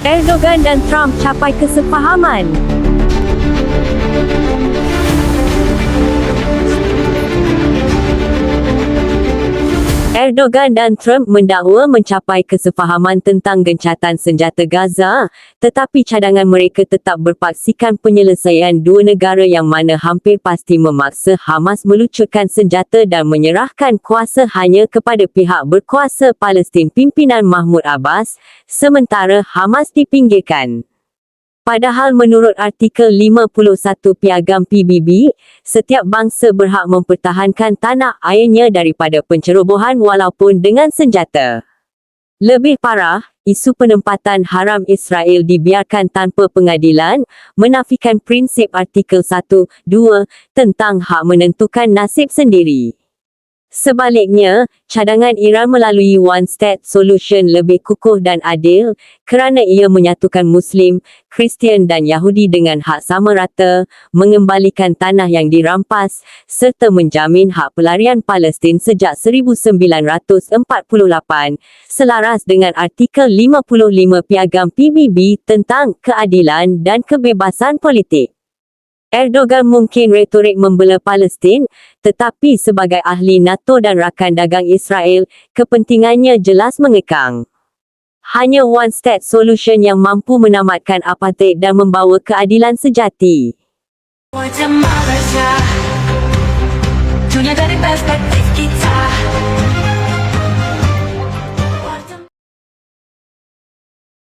Erdogan dan Trump capai kesepahaman. Erdogan dan Trump mendakwa mencapai kesefahaman tentang gencatan senjata Gaza, tetapi cadangan mereka tetap berpaksikan penyelesaian dua negara yang mana hampir pasti memaksa Hamas melucurkan senjata dan menyerahkan kuasa hanya kepada pihak berkuasa Palestin pimpinan Mahmud Abbas, sementara Hamas dipinggirkan. Padahal menurut artikel 51 Piagam PBB, setiap bangsa berhak mempertahankan tanah airnya daripada pencerobohan walaupun dengan senjata. Lebih parah, isu penempatan haram Israel dibiarkan tanpa pengadilan, menafikan prinsip artikel 1, 2 tentang hak menentukan nasib sendiri. Sebaliknya, cadangan Iran melalui One State Solution lebih kukuh dan adil kerana ia menyatukan Muslim, Kristian dan Yahudi dengan hak sama rata, mengembalikan tanah yang dirampas, serta menjamin hak pelarian Palestin sejak 1948, selaras dengan artikel 55 Piagam PBB tentang keadilan dan kebebasan politik. Erdogan mungkin retorik membela Palestin, tetapi sebagai ahli NATO dan rakan dagang Israel, kepentingannya jelas mengekang. Hanya one state solution yang mampu menamatkan apartheid dan membawa keadilan sejati. Dunia dari perspektif kita